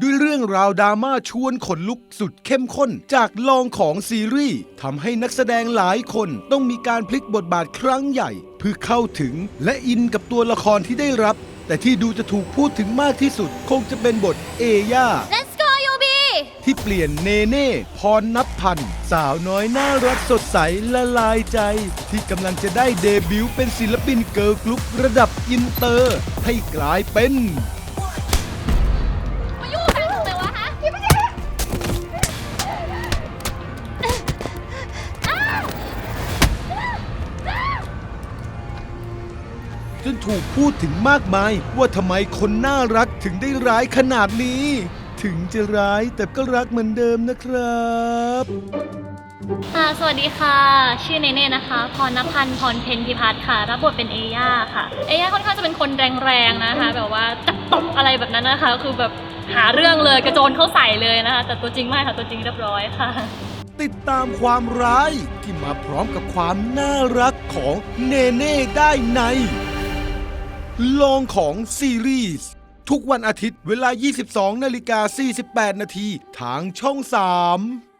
ด้วยเรื่องราวดราม่าชวนขนลุกสุดเข้มข้น จากลองของซีรีส์ทำให้นักแสดงหลายคนต้องมีการพลิกบทบาทครั้งใหญ่ เพื่อเข้าถึงและอินกับตัวละครที่ได้รับ แต่ที่ดูจะถูกพูดถึงมากที่สุด คงจะเป็นบทเอย่า Let's go Yubi ที่เปลี่ยนเนเน่พรนับพัน สาวน้อยน่ารักสดใสละลายใจ ที่กำลังจะได้เดบิวต์เป็นศิลปินเกิร์ลกรุ๊ประดับอินเตอร์ ให้กลายเป็น จนถูกพูดถึงมากมาย ว่าทำไมคนน่ารักถึงได้ร้ายขนาดนี้ ถึงจะร้ายแต่ก็รักเหมือนเดิมนะครับอ่าสวัสดีค่ะ ชื่อเนเน่นะคะ พรณพันธ์พรเพนพิพัฒน์ค่ะ รับบทเป็นเอย่าค่ะ เอย่าค่อนข้างจะเป็นคนแรงๆนะคะ แบบว่าจับตบอะไรแบบนั้นนะคะ คือแบบหาเรื่องเลยกระโจนเข้าใส่เลยนะคะ แต่ตัวจริงไม่ค่ะ ตัวจริงเรียบร้อยค่ะ ติดตามความร้ายที่มาพร้อมกับความน่ารักของเนเน่ได้ใน ลองของซีรีส์ทุกวันอาทิตย์เวลา 22นาฬิกา48 นาทีทางช่อง 3